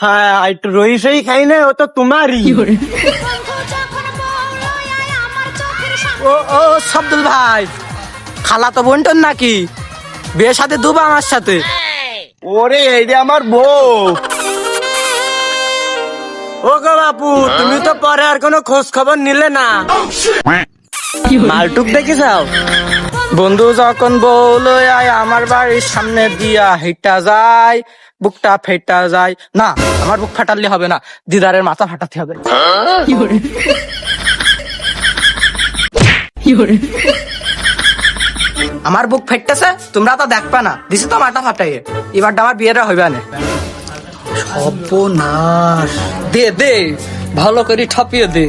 হ্যাঁ রই সই খাই না ও তো তোমারই। ও ও শব্দুল ভাই খালা তো বন্টন নাকি? বিয়ের সাথে দুবা আমার সাথে। ওরে এইটা আমার বউ। ও গো বাপু তুমি তো পরে আর কোনো খোঁজ খবর নিলে না। মালটুক দেখে যাও। বন্ধু যখন বউলো আয়, আমার বাড়ির সামনে দিয়া হেঁটা যায়, বুকটা ফেটা যায়। না, আমার বুক ফাটালে হবে না, দিদারের মাথা ফাটাতে হবে। আমার বুক ফেটতেছে, তোমরা তো দেখবা না। দিছি তো মাথা ফাটাইয়ে। এবার আমার বিয়েটা হইবে না। সর্বনাশ। দে দে, ভালো করে ঠাপিয়ে দে।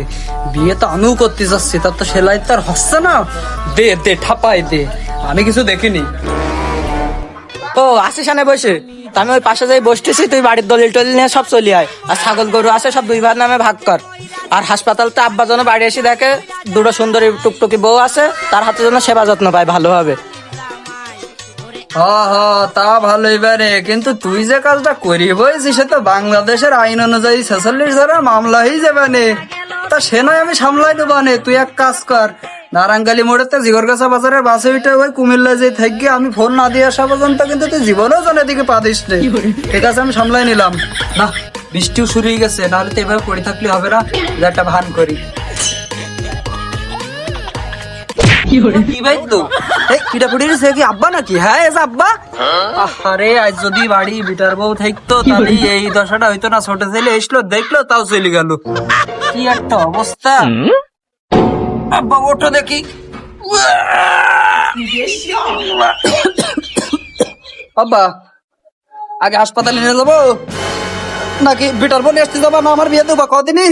বিয়ে তো আমিও করতে যাচ্ছি তার তো সেলাই তো আর হচ্ছে না। দে দে ঠাপাই দে। আমি কিছু দেখিনি। ও আসিস আনে বসে। আমি ওই পাশে যাই বসতেছি তুই বাড়ির দলিল টলিল নিয়ে সব চলি আয়। আর ছাগল গরু আছে সব দুই ভাই নামে ভাগ কর। আর হাসপাতাল তো আব্বা যেন বাড়ি এসে দেখে দুটো সুন্দরী টুকটুকি বউ আছে তার হাতে যেন সেবা যত্ন পায় ভালোভাবে। তা ভালো এবারে। কিন্তু তুই যে কাজটা করি বলছিস সে তো বাংলাদেশের আইন অনুযায়ী ছেচল্লিশ ধারা মামলা হয়ে যাবে তা সে নয় আমি সামলাই দেবো নে তুই এক কাজ কর। নারাঙ্গালি মোড়েতে জিগরগাছা বাজারের বাসে উঠে ওই কুমিল্লা যে থাকি। আমি ফোন না দিয়ে আসা পর্যন্ত কিন্তু তুই জীবনেও জানে দিকে পা দিস ঠিক আছে আমি সামলাই নিলাম। না বৃষ্টিও শুরু হয়ে গেছে নাহলে তো এভাবে পড়ে থাকলে হবে না। একটা ভান করি। কি ভাই তো? এই পিঠা সে কি? আব্বা নাকি? হ্যাঁ এসে আব্বা। আরে আজ যদি বাড়ি বিটার বউ থাকতো তাহলে এই দশাটা হইতো না ছোট ছেলে এসলো দেখল তাও চলে গেল। কি একটা অবস্থা? আব্বা ওঠো দেখি। আব্বা আগে হাসপাতালে নিয়ে যাব? নাকি বিটার বোন আসতে যাবা? না আমার বিয়ে দেবো কদিনই?